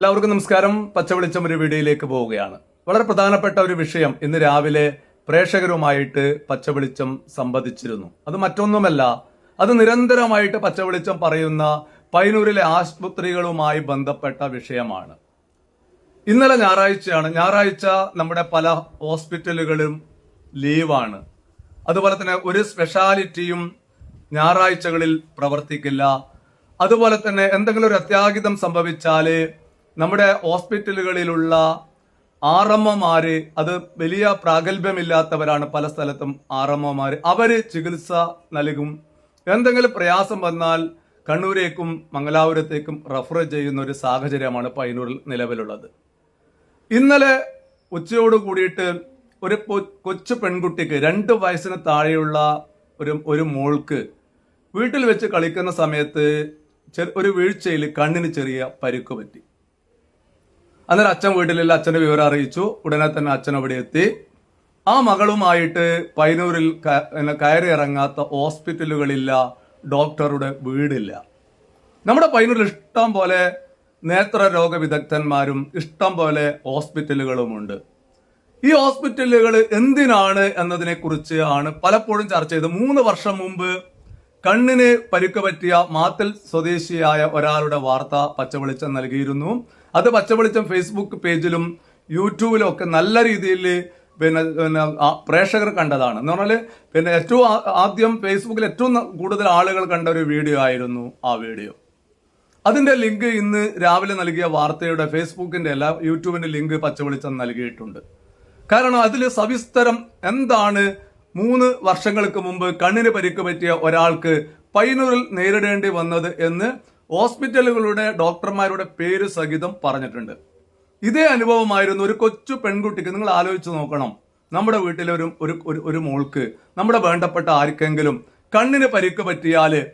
എല്ലാവർക്കും നമസ്കാരം. പച്ചവെളിച്ചം ഒരു വീഡിയോയിലേക്ക് പോവുകയാണ്. വളരെ പ്രധാനപ്പെട്ട ഒരു വിഷയം ഇന്ന് രാവിലെ പ്രേക്ഷകരുമായിട്ട് പച്ചവെളിച്ചം സംവദിച്ചിരുന്നു അത് മറ്റൊന്നുമല്ല അത് നിരന്തരമായിട്ട് പച്ചവെളിച്ചം പറയുന്ന പൈനൂരിലെ ആശുപത്രികളുമായി ബന്ധപ്പെട്ട വിഷയമാണ്. ഇന്നലെ ഞായറാഴ്ചയാണ്. ഞായറാഴ്ച നമ്മുടെ പല ഹോസ്പിറ്റലുകളും ലീവാണ്. അതുപോലെ തന്നെ ഒരു സ്പെഷ്യാലിറ്റിയും ഞായറാഴ്ചകളിൽ പ്രവർത്തിക്കില്ല. അതുപോലെ തന്നെ എന്തെങ്കിലും ഒരു അത്യാഹിതം സംഭവിച്ചാൽ നമ്മുടെ ഹോസ്പിറ്റലുകളിലുള്ള ആർ എം ഒമാര് അത് വലിയ പ്രാഗൽഭ്യമില്ലാത്തവരാണ് പല സ്ഥലത്തും ആർ എം ഒമാര് അവർ ചികിത്സ നൽകും. എന്തെങ്കിലും പ്രയാസം വന്നാൽ കണ്ണൂരേക്കും മംഗലാപുരത്തേക്കും റഫർ ചെയ്യുന്ന ഒരു സാഹചര്യമാണ് പയ്യന്നൂരിൽ നിലവിലുള്ളത്. ഇന്നലെ ഉച്ചയോട് കൂടിയിട്ട് ഒരു കൊച്ചു പെൺകുട്ടിക്ക് രണ്ട് വയസ്സിന് താഴെയുള്ള ഒരു ഒരു മോൾക്ക് വീട്ടിൽ വെച്ച് കളിക്കുന്ന സമയത്ത് ഒരു വീഴ്ചയിൽ കണ്ണിന് ചെറിയ പരുക്ക് പറ്റി. അന്നേരം അച്ഛൻ വീട്ടിലില്ല അച്ഛന്റെ വിവരം അറിയിച്ചു. ഉടനെ തന്നെ അച്ഛൻ അവിടെ എത്തി. ആ മകളുമായിട്ട് പൈനൂരിൽ കയറി ഇറങ്ങാത്ത ഹോസ്പിറ്റലുകളില്ല ഡോക്ടറുടെ വീടില്ല. നമ്മുടെ പൈനൂരിൽ ഇഷ്ടം പോലെ നേത്ര രോഗ വിദഗ്ധന്മാരും ഇഷ്ടം പോലെ ഹോസ്പിറ്റലുകളുമുണ്ട്. ഈ ഹോസ്പിറ്റലുകൾ എന്തിനാണ് എന്നതിനെ കുറിച്ച് ആണ് പലപ്പോഴും ചർച്ച ചെയ്ത് മൂന്ന് വർഷം മുമ്പ് കണ്ണിന് പരുക്ക് പറ്റിയ മാത്തൽ സ്വദേശിയായ ഒരാളുടെ വാർത്ത പച്ചവെളിച്ചം നൽകിയിരുന്നു. അത് പച്ചവെളിച്ചം ഫേസ്ബുക്ക് പേജിലും യൂട്യൂബിലും ഒക്കെ നല്ല രീതിയിൽ പിന്നെ പിന്നെ പ്രേക്ഷകർ കണ്ടതാണ്. എന്ന് പറഞ്ഞാൽ പിന്നെ ഏറ്റവും ആദ്യം ഫേസ്ബുക്കിൽ ഏറ്റവും കൂടുതൽ ആളുകൾ കണ്ട ഒരു വീഡിയോ ആയിരുന്നു ആ വീഡിയോ. അതിന്റെ ലിങ്ക് ഇന്ന് രാവിലെ നൽകിയ വാർത്തയുടെ ഫേസ്ബുക്കിന്റെ എല്ലാ യൂട്യൂബിന്റെ ലിങ്ക് പച്ചവെളിച്ചം നൽകിയിട്ടുണ്ട്. കാരണം അതിൽ സവിസ്തരം എന്താണ് മൂന്ന് വർഷങ്ങൾക്ക് മുമ്പ് കണ്ണിന് പരിക്ക് പറ്റിയ ഒരാൾക്ക് പൈനൂറിൽ നേരിടേണ്ടി വന്നത് എന്ന് ഹോസ്പിറ്റലുകളുടെ ഡോക്ടർമാരുടെ പേര് സഹിതം പറഞ്ഞിട്ടുണ്ട്. ഇതേ അനുഭവമായിരുന്നു ഒരു കൊച്ചു പെൺകുട്ടിക്ക് നിങ്ങൾ ആലോചിച്ച് നോക്കണം. നമ്മുടെ വീട്ടിലെ ഒരു ഒരു ഒരു- മോൾക്ക് നമ്മുടെ വേണ്ടപ്പെട്ട ആർക്കെങ്കിലും കണ്ണിന് പരിക്ക് പറ്റിയാൽ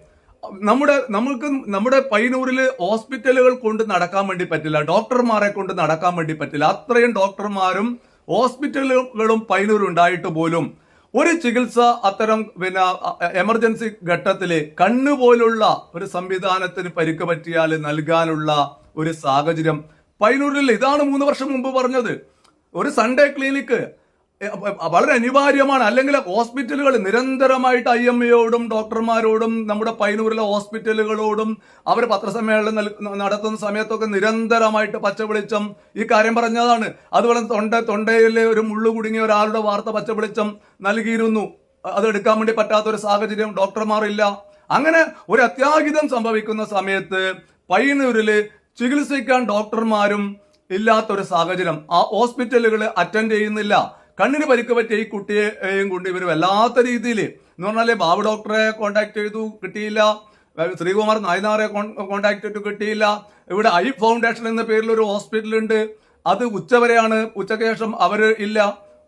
നമ്മുടെ നമ്മൾക്ക് നമ്മുടെ പൈനൂറിൽ ഹോസ്പിറ്റലുകൾ കൊണ്ട് നടക്കാൻ വേണ്ടി പറ്റില്ല ഡോക്ടർമാരെ കൊണ്ട് നടക്കാൻ വേണ്ടി പറ്റില്ല. അത്രയും ഡോക്ടർമാരും ഹോസ്പിറ്റലുകളും പയ്യന്നൂർ ഉണ്ടായിട്ട് പോലും ഒരു ചികിത്സ അത്തരം പിന്നെ എമർജൻസി ഘട്ടത്തിൽ കണ്ണുപോലുള്ള ഒരു സംവിധാനത്തിന് പരിക്ക് പറ്റിയാൽ നൽകാനുള്ള ഒരു സാഹചര്യം പൈനൂരിൽ ഇതാണ് മൂന്ന് വർഷം മുമ്പ് പറഞ്ഞത്. ഒരു സൺഡേ ക്ലിനിക്ക് വളരെ അനിവാര്യമാണ്. അല്ലെങ്കിൽ ഹോസ്പിറ്റലുകൾ നിരന്തരമായിട്ട് ഐ എം എയോടും ഡോക്ടർമാരോടും നമ്മുടെ പൈനൂരിലെ ഹോസ്പിറ്റലുകളോടും അവർ പത്രസമ്മേളനം നടത്തുന്ന സമയത്തൊക്കെ നിരന്തരമായിട്ട് പച്ചവെളിച്ചം ഈ കാര്യം പറഞ്ഞതാണ്. അതുപോലെ തൊണ്ട തൊണ്ടയിലെ ഒരു മുള്ളു കുടുങ്ങിയ ഒരാളുടെ വാർത്ത പച്ചവെളിച്ചം നൽകിയിരുന്നു. അത് എടുക്കാൻ വേണ്ടി പറ്റാത്ത ഒരു സാഹചര്യം ഡോക്ടർമാരില്ല. അങ്ങനെ ഒരു അത്യാഹിതം സംഭവിക്കുന്ന സമയത്ത് പൈനൂരിൽ ചികിത്സിക്കാൻ ഡോക്ടർമാരും ഇല്ലാത്തൊരു സാഹചര്യം. ആ ഹോസ്പിറ്റലുകൾ അറ്റൻഡ് ചെയ്യുന്നില്ല. കണ്ണിന് പരിക്ക് പറ്റിയ ഈ കുട്ടിയെയും കൊണ്ട് ഇവർ വല്ലാത്ത രീതിയിൽ എന്ന് പറഞ്ഞാൽ ബാബു ഡോക്ടറെ കോണ്ടാക്ട് ചെയ്തു കിട്ടിയില്ല. ശ്രീകുമാർ നായനാറെ കോണ്ടാക്ട് ചെയ്തു കിട്ടിയില്ല. ഇവിടെ ഐ ഫൗണ്ടേഷൻ എന്ന പേരിൽ ഒരു ഹോസ്പിറ്റൽ ഉണ്ട് അത് ഉച്ചവരെയാണ് ഉച്ചയ്ക്ക് ശേഷം അവർ ഇല്ല.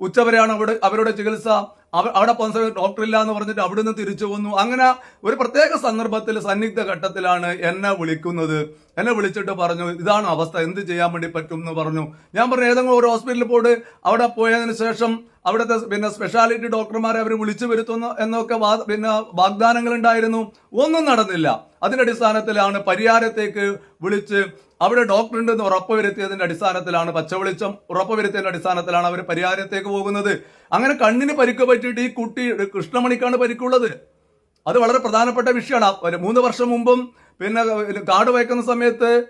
ഉച്ചവരെയാണ് അവിടെ അവരുടെ ചികിത്സ. അവിടെ സമയത്ത് ഡോക്ടർ ഇല്ല എന്ന് പറഞ്ഞിട്ട് അവിടെ നിന്ന് തിരിച്ചു വന്നു അങ്ങനെ ഒരു പ്രത്യേക സന്ദർഭത്തിൽ സന്നിഗ്ധ ഘട്ടത്തിലാണ് എന്നെ വിളിക്കുന്നത്. എന്നെ വിളിച്ചിട്ട് പറഞ്ഞു ഇതാണ് അവസ്ഥ എന്ത് ചെയ്യാൻ വേണ്ടി പറ്റും? എന്ന് പറഞ്ഞു. ഞാൻ പറഞ്ഞു ഏതെങ്കിലും ഒരു ഹോസ്പിറ്റലിൽ പോയിട്ട് അവിടെ പോയതിനു ശേഷം അവിടുത്തെ പിന്നെ സ്പെഷ്യാലിറ്റി ഡോക്ടർമാരെ അവർ വിളിച്ചു വരുത്തുന്നു എന്നൊക്കെ പിന്നെ വാഗ്ദാനങ്ങൾ ഉണ്ടായിരുന്നു. ഒന്നും നടന്നില്ല. അതിന്റെ അടിസ്ഥാനത്തിലാണ് പരിഹാരത്തേക്ക് വിളിച്ച് അവിടെ ഡോക്ടർ ഉണ്ടെന്ന് ഉറപ്പുവരുത്തിയതിന്റെ അടിസ്ഥാനത്തിലാണ് പച്ചവെളിച്ചം ഉറപ്പുവരുത്തിയതിന്റെ അടിസ്ഥാനത്തിലാണ് അവർ പരിഹാരത്തേക്ക് പോകുന്നത്. അങ്ങനെ കണ്ണിന് പരിക്ക് പറ്റിയിട്ട് ഈ കുട്ടി കൃഷ്ണമണിക്കാണ് പരിക്കുള്ളത് അത് വളരെ പ്രധാനപ്പെട്ട വിഷയമാണ്. മൂന്ന് വർഷം മുമ്പും പിന്നെ കാട് വയ്ക്കുന്ന സമയത്ത്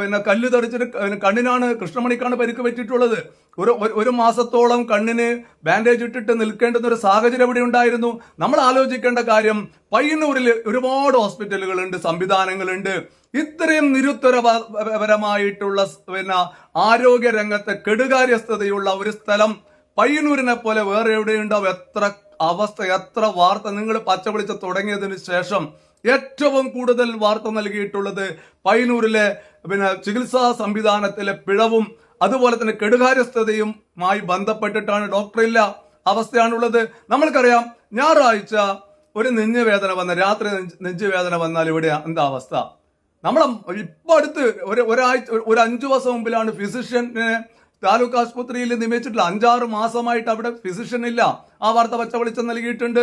പിന്നെ കല്ല് തെറിച്ചിട്ട് കണ്ണിനാണ് കൃഷ്ണമണിക്കാണ് പരിക്ക് പറ്റിയിട്ടുള്ളത്. ഒരു ഒരു- മാസത്തോളം കണ്ണിന് ബാൻഡേജ് ഇട്ടിട്ട് നിൽക്കേണ്ടുന്ന ഒരു സാഹചര്യം ഇവിടെ ഉണ്ടായിരുന്നു. നമ്മൾ ആലോചിക്കേണ്ട കാര്യം പയ്യന്നൂരിൽ ഒരുപാട് ഹോസ്പിറ്റലുകളുണ്ട് സംവിധാനങ്ങളുണ്ട്. ഇത്രയും നിരുത്തരപരമായിട്ടുള്ള പിന്നെ ആരോഗ്യ രംഗത്തെ കെടുകാര്യസ്ഥതയുള്ള ഒരു സ്ഥലം പയ്യന്നൂരിനെ പോലെ വേറെ എവിടെയുണ്ടാവും എത്ര അവസ്ഥ എത്ര വാർത്ത നിങ്ങൾ പച്ചവിളിച്ച് തുടങ്ങിയതിന് ശേഷം ഏറ്റവും കൂടുതൽ വാർത്ത നൽകിയിട്ടുള്ളത് പയ്യന്നൂരിലെ പിന്നെ ചികിത്സാ സംവിധാനത്തിലെ പിഴവും അതുപോലെ തന്നെ കെടുകാര്യസ്ഥതയുമായി ബന്ധപ്പെട്ടിട്ടാണ് ഡോക്ടറില്ല അവസ്ഥയാണുള്ളത്. നമ്മൾക്കറിയാം ഞായറാഴ്ച ഒരു നെഞ്ചുവേദന വന്ന രാത്രി നെഞ്ചുവേദന വന്നാൽ ഇവിടെ എന്താ അവസ്ഥ? നമ്മളെ ഇപ്പൊ അടുത്ത് ഒരു ഒരാഴ്ച ഒരു അഞ്ചു ദിവസം മുമ്പിലാണ് ഫിസിഷ്യനെ താലൂക്ക് ആശുപത്രിയിൽ നിയമിച്ചിട്ടുള്ള അഞ്ചാറ് മാസമായിട്ട് അവിടെ ഫിസിഷ്യൻ ഇല്ല. ആ വാർത്ത പച്ച വെളിച്ചം നൽകിയിട്ടുണ്ട്.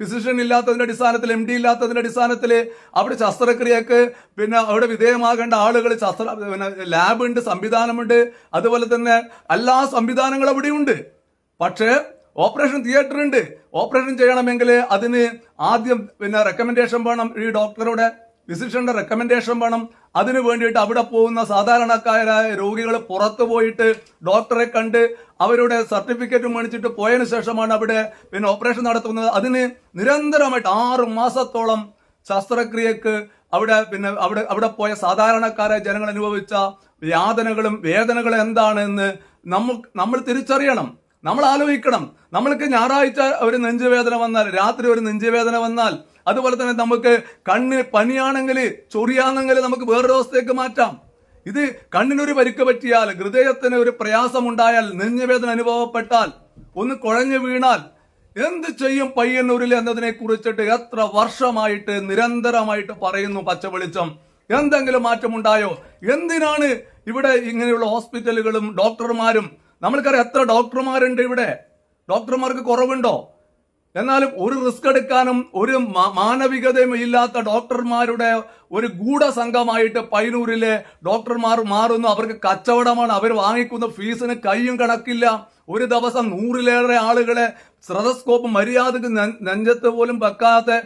ഫിസിഷ്യൻ ഇല്ലാത്തതിന്റെ അടിസ്ഥാനത്തിൽ എം ഡി ഇല്ലാത്തതിന്റെ അടിസ്ഥാനത്തിൽ അവിടെ ശസ്ത്രക്രിയക്ക് പിന്നെ അവിടെ വിധേയമാകേണ്ട ആളുകൾ ശസ്ത്ര പിന്നെ ലാബുണ്ട് സംവിധാനമുണ്ട്. അതുപോലെ തന്നെ എല്ലാ സംവിധാനങ്ങളും അവിടെയുണ്ട്. പക്ഷേ ഓപ്പറേഷൻ തിയേറ്റർ ഉണ്ട്. ഓപ്പറേഷൻ ചെയ്യണമെങ്കിൽ അതിന് ആദ്യം പിന്നെ റെക്കമെൻഡേഷൻ വേണം ഈ ഡോക്ടറുടെ ഫിസിഷ്യന്റെ റെക്കമെൻഡേഷൻ വേണം. അതിനു വേണ്ടിയിട്ട് അവിടെ പോകുന്ന സാധാരണക്കാരായ രോഗികൾ പുറത്തു പോയിട്ട് ഡോക്ടറെ കണ്ട് അവരുടെ സർട്ടിഫിക്കറ്റ് മേടിച്ചിട്ട് പോയതിനു ശേഷമാണ് അവിടെ പിന്നെ ഓപ്പറേഷൻ നടത്തുന്നത്. അതിന് നിരന്തരമായിട്ട് ആറ് മാസത്തോളം ശസ്ത്രക്രിയക്ക് അവിടെ പിന്നെ അവിടെ അവിടെ പോയ സാധാരണക്കാരായ ജനങ്ങൾ അനുഭവിച്ച യാതനകളും വേദനകളും എന്താണെന്ന് നമുക്ക് നമ്മൾ തിരിച്ചറിയണം. നമ്മൾ ആലോചിക്കണം. നമ്മൾക്ക് ഞായറാഴ്ച ഒരു നെഞ്ചുവേദന വന്നാൽ രാത്രി ഒരു നെഞ്ചുവേദന വന്നാൽ അതുപോലെ തന്നെ നമുക്ക് കണ്ണ് പനിയാണെങ്കിൽ ചൊറിയാണെങ്കിൽ നമുക്ക് വേറൊരു ദിവസത്തേക്ക് മാറ്റാം. ഇത് കണ്ണിനൊരു പരിക്ക് പറ്റിയാൽ ഹൃദയത്തിന് ഒരു പ്രയാസമുണ്ടായാൽ നെഞ്ഞുവേദന അനുഭവപ്പെട്ടാൽ ഒന്ന് കുഴഞ്ഞു വീണാൽ എന്ത് ചെയ്യും പയ്യന്നൂരിൽ എന്നതിനെ കുറിച്ചിട്ട് എത്ര വർഷമായിട്ട് നിരന്തരമായിട്ട് പറയുന്നു പച്ചവെളിച്ചം. എന്തെങ്കിലും മാറ്റമുണ്ടായോ? എന്തിനാണ് ഇവിടെ ഇങ്ങനെയുള്ള ഹോസ്പിറ്റലുകളും ഡോക്ടർമാരും? നമ്മൾക്കറിയാം എത്ര ഡോക്ടർമാരുണ്ട് ഇവിടെ? ഡോക്ടർമാർക്ക് കുറവുണ്ടോ? എന്നാലും ഒരു റിസ്ക് എടുക്കാനും ഒരു മാനവികതയും ഇല്ലാത്ത ഡോക്ടർമാരുടെ ഒരു ഗൂഢസംഘമായിട്ട് പൈനൂരിലെ ഡോക്ടർമാർ മാറുന്നു. അവർക്ക് കച്ചവടമാണ്. അവർ വാങ്ങിക്കുന്ന ഫീസിന് കൈയും കണക്കില്ല. ഒരു ദിവസം നൂറിലേറെ ആളുകളെ സ്രതസ്കോപ്പ് മര്യാദയ്ക്ക് നെഞ്ചത്ത് പോലും വെക്കാതെ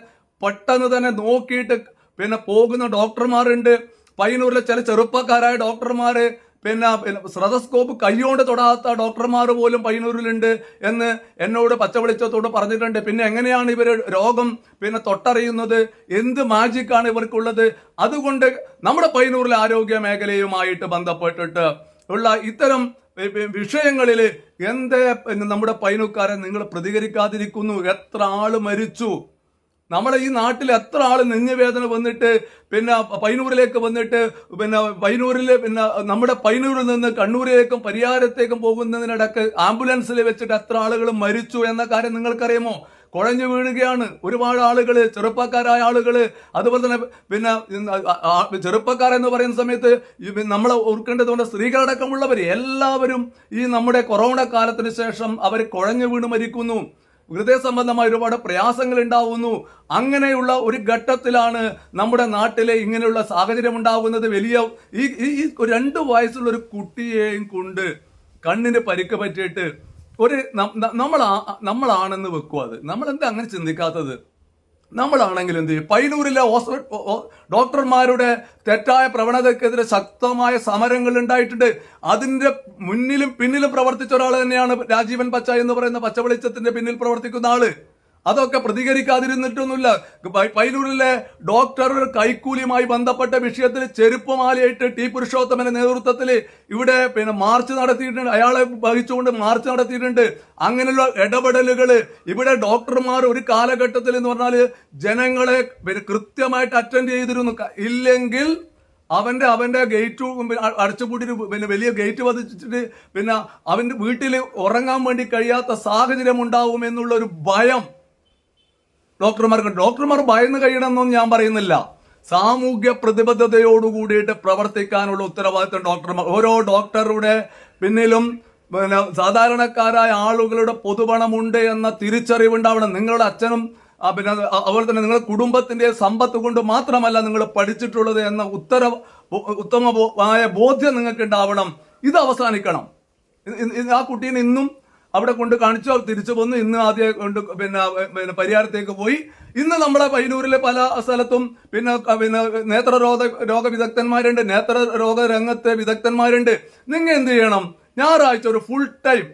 പെട്ടെന്ന് തന്നെ നോക്കിയിട്ട് പിന്നെ പോകുന്ന ഡോക്ടർമാരുണ്ട്. പയ്യന്നൂരിലെ ചില ചെറുപ്പക്കാരായ ഡോക്ടർമാര് പിന്നെ പിന്നെ കൈയോണ്ട് തൊടാത്ത ഡോക്ടർമാർ പോലും പയ്യന്നൂരിലുണ്ട് എന്ന് എന്നോട് പച്ചവെളിച്ചത്തോട് പറഞ്ഞിട്ടുണ്ട്. പിന്നെ എങ്ങനെയാണ് ഇവർ രോഗം പിന്നെ തൊട്ടറിയുന്നത്? എന്ത് മാജിക്കാണ് ഇവർക്കുള്ളത്? അതുകൊണ്ട് നമ്മുടെ പയ്യന്നൂരിലെ ആരോഗ്യ മേഖലയുമായിട്ട് ബന്ധപ്പെട്ടിട്ട് ഉള്ള ഇത്തരം വിഷയങ്ങളിൽ എന്തേ നമ്മുടെ പൈനൂക്കാരെ നിങ്ങൾ പ്രതികരിക്കാതിരിക്കുന്നു. എത്ര ആൾ മരിച്ചു? നമ്മുടെ ഈ നാട്ടിൽ എത്ര ആൾ നെഞ്ഞുവേദന വന്നിട്ട് പിന്നെ പൈനൂരിലേക്ക് വന്നിട്ട് പിന്നെ പൈനൂരിൽ പിന്നെ നമ്മുടെ പൈനൂരിൽ നിന്ന് കണ്ണൂരിലേക്കും പരിയാരത്തേക്കും പോകുന്നതിനിടക്ക് ആംബുലൻസിൽ വെച്ചിട്ട് എത്ര ആളുകൾ മരിച്ചു എന്ന കാര്യം നിങ്ങൾക്കറിയാമോ? കുഴഞ്ഞു വീഴുകയാണ്. ഒരുപാട് ആളുകൾ ചെറുപ്പക്കാരായ ആളുകൾ അതുപോലെ തന്നെ പിന്നെ ചെറുപ്പക്കാരെന്ന് പറയുന്ന സമയത്ത് നമ്മൾ ഓർക്കേണ്ടതുകൊണ്ട് സ്ത്രീകളടക്കമുള്ളവർ എല്ലാവരും ഈ നമ്മുടെ കൊറോണ കാലത്തിന് ശേഷം അവർ കുഴഞ്ഞു വീണ് മരിക്കുന്നു. ഹൃദയ സംബന്ധമായ ഒരുപാട് പ്രയാസങ്ങൾ ഉണ്ടാവുന്നു അങ്ങനെയുള്ള ഒരു ഘട്ടത്തിലാണ് നമ്മുടെ നാട്ടിലെ ഇങ്ങനെയുള്ള സാഹചര്യം ഉണ്ടാകുന്നത് വലിയ ഈ ഈ രണ്ടു വയസ്സുള്ള ഒരു കുട്ടിയെയും കൊണ്ട് കണ്ണിന് പരിക്ക് പറ്റിയിട്ട് ഒരു നമ്മൾ നമ്മളാ നമ്മളാണെന്ന് വെക്കുക അത്. നമ്മളെന്താ അങ്ങനെ ചിന്തിക്കാത്തത്? നമ്മളാണെങ്കിൽ എന്ത് ചെയ്യും? പയ്യന്നൂരിലെ ഡോക്ടർമാരുടെ തെറ്റായ പ്രവണതക്കെതിരെ ശക്തമായ സമരങ്ങൾ ഉണ്ടായിട്ടുണ്ട്. അതിന്റെ മുന്നിലും പിന്നിലും പ്രവർത്തിച്ച ഒരാൾ തന്നെയാണ് രാജീവൻ പച്ച എന്ന് പറയുന്ന പച്ചവെളിച്ചത്തിന്റെ പിന്നിൽ പ്രവർത്തിക്കുന്ന ആൾ. അതൊക്കെ പ്രതികരിക്കാതിരുന്നിട്ടൊന്നുമില്ല. പൈലൂരിലെ ഡോക്ടർ കൈക്കൂലിയുമായി ബന്ധപ്പെട്ട വിഷയത്തിൽ ചെരുപ്പമാലയായിട്ട് ടി പുരുഷോത്തമന്റെ നേതൃത്വത്തിൽ ഇവിടെ പിന്നെ മാർച്ച് നടത്തിയിട്ടുണ്ട്. അയാളെ വഹിച്ചുകൊണ്ട് മാർച്ച് നടത്തിയിട്ടുണ്ട്. അങ്ങനെയുള്ള ഇടപെടലുകൾ ഇവിടെ ഡോക്ടർമാർ ഒരു കാലഘട്ടത്തിൽ എന്ന് പറഞ്ഞാൽ ജനങ്ങളെ കൃത്യമായിട്ട് അറ്റൻഡ് ചെയ്തിരുന്നു. ഇല്ലെങ്കിൽ അവന്റെ അവന്റെ ഗേറ്റ് അടച്ചുപൂട്ടിട്ട് പിന്നെ വലിയ ഗേറ്റ് വധിച്ചിട്ട് പിന്നെ അവന്റെ വീട്ടിൽ ഉറങ്ങാൻ വേണ്ടി കഴിയാത്ത സാഹചര്യം ഉണ്ടാവും എന്നുള്ള ഒരു ഭയം ഡോക്ടർമാർക്ക് ഡോക്ടർമാർ ഭയന്ന് കഴിയണമെന്നൊന്നും ഞാൻ പറയുന്നില്ല. സാമൂഹ്യ പ്രതിബദ്ധതയോട് കൂടിയിട്ട് പ്രവർത്തിക്കാനുള്ള ഉത്തരവാദിത്വം ഡോക്ടർമാർ ഓരോ ഡോക്ടറുടെ പിന്നിലും പിന്നെ സാധാരണക്കാരായ ആളുകളുടെ പൊതുപണമുണ്ട് എന്ന തിരിച്ചറിവുണ്ടാവണം. നിങ്ങളുടെ അച്ഛനും പിന്നെ അതുപോലെ തന്നെ നിങ്ങളുടെ കുടുംബത്തിന്റെ സമ്പത്ത് കൊണ്ട് മാത്രമല്ല നിങ്ങൾ പഠിച്ചിട്ടുള്ളത് എന്ന ഉത്തര ഉത്തമമായ ബോധ്യം നിങ്ങൾക്ക് ഉണ്ടാവണം ഇത് അവസാനിക്കണം. ആ കുട്ടീനെ ഇന്നും അവിടെ കൊണ്ട് കാണിച്ചു. അവർ തിരിച്ചു വന്നു. ഇന്ന് ആദ്യം കൊണ്ട് പിന്നെ പിന്നെ പരിഹാരത്തേക്ക് പോയി. ഇന്ന് നമ്മളെ പയ്യന്നൂരിലെ പല സ്ഥലത്തും പിന്നെ പിന്നെ നേത്രരോഗ രോഗ വിദഗ്ധന്മാരുണ്ട്. നേത്ര രോഗ രംഗത്തെ വിദഗ്ധന്മാരുണ്ട്. നിങ്ങൾ എന്ത് ചെയ്യണം? ഞായറാഴ്ച ഒരു ഫുൾ ടൈം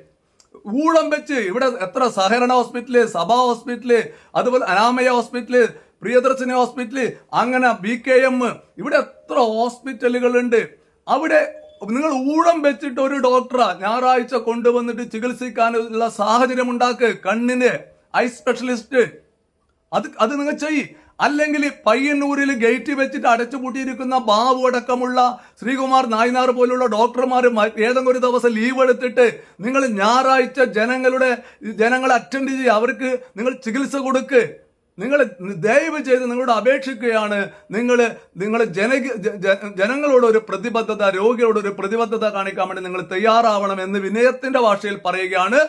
ഊഴം വെച്ച് ഇവിടെ എത്ര സഹകരണ ഹോസ്പിറ്റൽ സഭാ ഹോസ്പിറ്റൽ അതുപോലെ അനാമയ ഹോസ്പിറ്റൽ പ്രിയദർശിനി ഹോസ്പിറ്റൽ അങ്ങനെ ബി കെ എം ഇവിടെ എത്ര ഹോസ്പിറ്റലുകളുണ്ട് അവിടെ നിങ്ങൾ ഊഴം വെച്ചിട്ട് ഒരു ഡോക്ടറ ഞായറാഴ്ച കൊണ്ടുവന്നിട്ട് ചികിത്സിക്കാനുള്ള സാഹചര്യം ഉണ്ടാക്ക്. കണ്ണിന് ഐ സ്പെഷ്യലിസ്റ്റ്. അത് അത് നിങ്ങൾ ചെയ്യ്. അല്ലെങ്കിൽ പയ്യന്നൂരിൽ ഗേറ്റ് വെച്ചിട്ട് അടച്ചുപൂട്ടിയിരിക്കുന്ന ബാബു അടക്കമുള്ള ശ്രീകുമാർ നായനാർ പോലുള്ള ഡോക്ടർമാർ ഏതെങ്കിലും ഒരു ദിവസം ലീവ് എടുത്തിട്ട് നിങ്ങൾ ഞായറാഴ്ച ജനങ്ങളുടെ ജനങ്ങളെ അറ്റൻഡ് ചെയ്യുക അവർക്ക് നിങ്ങൾ ചികിത്സ കൊടുക്ക്. നിങ്ങൾ ദയവ് ചെയ്ത് നിങ്ങളോട് അപേക്ഷിക്കുകയാണ്. നിങ്ങൾ നിങ്ങൾ ജന ജനങ്ങളോട് ഒരു പ്രതിബദ്ധത രോഗികളോട് ഒരു പ്രതിബദ്ധത കാണിക്കാൻ വേണ്ടി നിങ്ങൾ തയ്യാറാവണം എന്ന് വിനയത്തിന്റെ ഭാഷയിൽ പറയുകയാണ്.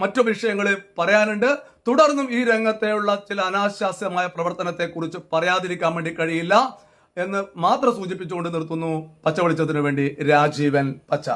മറ്റു വിഷയങ്ങൾ പറയാനുണ്ട്. തുടർന്നും ഈ രംഗത്തെയുള്ള ചില അനാശാസ്യമായ പ്രവർത്തനത്തെക്കുറിച്ച് പറയാതിരിക്കാൻ വേണ്ടി കഴിയില്ല എന്ന് മാത്രം സൂചിപ്പിച്ചുകൊണ്ട് നിർത്തുന്നു പച്ച വെളിച്ചത്തിനു വേണ്ടി രാജീവൻ പച്ച.